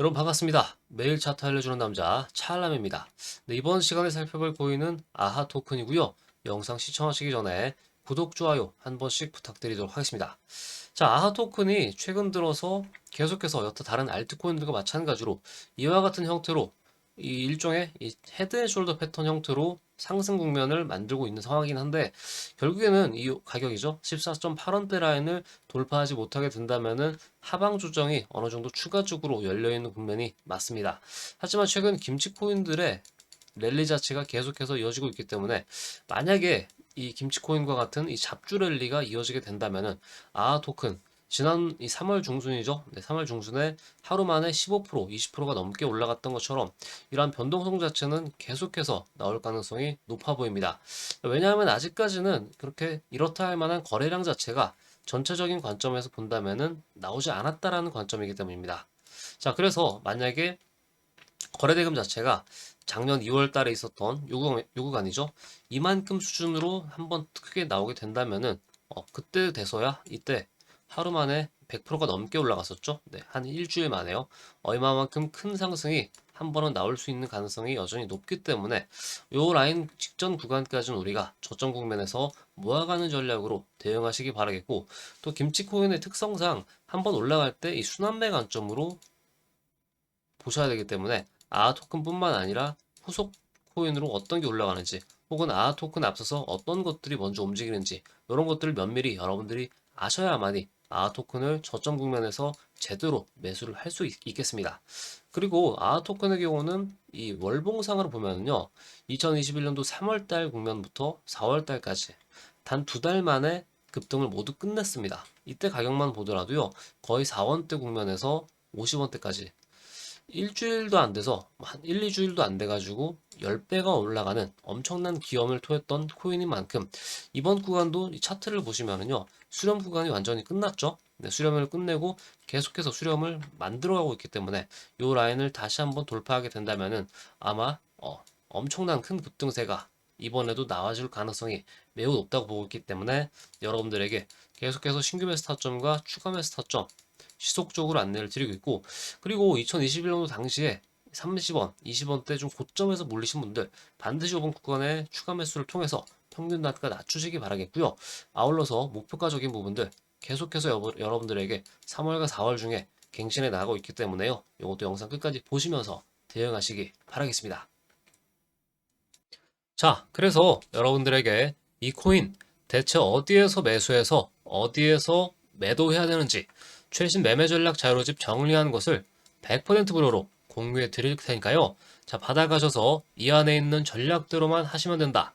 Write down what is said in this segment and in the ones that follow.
여러분 반갑습니다. 매일 차트 알려주는 남자 찰람입니다. 네, 이번 시간에 살펴볼 코인은 아하 토큰이고요. 영상 시청하시기 전에 구독, 좋아요 한 번씩 부탁드리도록 하겠습니다. 자, 아하 토큰이 최근 들어서 계속해서 여타 다른 알트코인들과 마찬가지로 이와 같은 형태로 이 일종의 이 헤드 앤 숄더 패턴 형태로 상승 국면을 만들고 있는 상황이긴 한데 결국에는 이 가격이죠. 14.8원대 라인을 돌파하지 못하게 된다면은 하방 조정이 어느 정도 추가적으로 열려 있는 국면이 맞습니다. 하지만 최근 김치 코인들의 랠리 자체가 계속해서 이어지고 있기 때문에 만약에 이 김치 코인과 같은 이 잡주 랠리가 이어지게 된다면은 아하 토큰 지난 이 3월 중순이죠. 네, 3월 중순에 하루 만에 15%, 20%가 넘게 올라갔던 것처럼 이러한 변동성 자체는 계속해서 나올 가능성이 높아 보입니다. 왜냐하면 아직까지는 그렇게 이렇다 할 만한 거래량 자체가 전체적인 관점에서 본다면은 나오지 않았다라는 관점이기 때문입니다. 자, 그래서 만약에 거래대금 자체가 작년 2월 달에 있었던 요구, 요구간이죠. 이만큼 수준으로 한번 크게 나오게 된다면은 어, 그때 돼서야 이때 하루 만에 100%가 넘게 올라갔었죠. 네, 한 일주일 만에요. 얼마만큼 큰 상승이 한 번은 나올 수 있는 가능성이 여전히 높기 때문에 요 라인 직전 구간까지는 우리가 저점 국면에서 모아가는 전략으로 대응하시기 바라겠고 또 김치코인의 특성상 한 번 올라갈 때 이 순환매 관점으로 보셔야 되기 때문에 아하 토큰뿐만 아니라 후속 코인으로 어떤 게 올라가는지 혹은 아하 토큰 앞서서 어떤 것들이 먼저 움직이는지 이런 것들을 면밀히 여러분들이 아셔야만이 아하 토큰을 저점 국면에서 제대로 매수를 할 수 있겠습니다. 그리고 아하 토큰의 경우는 이 월봉상으로 보면요. 2021년도 3월달 국면부터 4월달까지 단 두 달 만에 급등을 모두 끝냈습니다. 이때 가격만 보더라도요. 거의 4원대 국면에서 50원대까지 일주일도 안 돼서 한 1, 2주일도 안 돼가지고 10배가 올라가는 엄청난 기염을 토했던 코인인 만큼 이번 구간도 이 차트를 보시면은요 수렴 구간이 완전히 끝났죠. 네, 수렴을 끝내고 계속해서 수렴을 만들어가고 있기 때문에 이 라인을 다시 한번 돌파하게 된다면은 아마 어, 엄청난 큰 급등세가 이번에도 나와줄 가능성이 매우 높다고 보고 있기 때문에 여러분들에게 계속해서 신규 타점과 추가 타점 지속적으로 안내를 드리고 있고 그리고 2021년도 당시에 30원, 20원대 좀 고점에서 몰리신 분들 반드시 5번 구간에 추가 매수를 통해서 평균 단가 낮추시기 바라겠고요. 아울러서 목표가적인 부분들 계속해서 여러, 여러분들에게 3월과 4월 중에 갱신해 나가고 있기 때문에요. 이것도 영상 끝까지 보시면서 대응하시기 바라겠습니다. 자, 그래서 여러분들에게 이 코인 대체 어디에서 매수해서 어디에서 매도해야 되는지 최신 매매 전략 자료집 정리한 것을 100% 무료로 공유해 드릴 테니까요. 자, 받아가셔서 이 안에 있는 전략대로만 하시면 된다.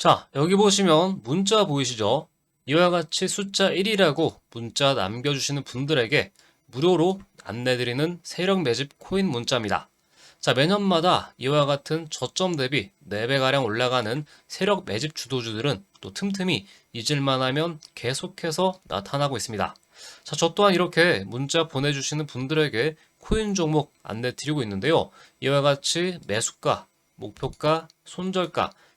자, 여기 보시면 문자 보이시죠? 이와 같이 숫자 1이라고 문자 남겨주시는 분들에게 무료로 안내드리는 세력 매집 코인 문자입니다. 자, 매년마다 이와 같은 저점 대비 4배가량 올라가는 세력 매집 주도주들은 또 틈틈이 잊을만 하면 계속해서 나타나고 있습니다. 자, 저 또한 이렇게 문자 보내주시는 분들에게 코인 종목 안내 드리고 있는데요. 이와 같이 매수가, 목표가, 손절가,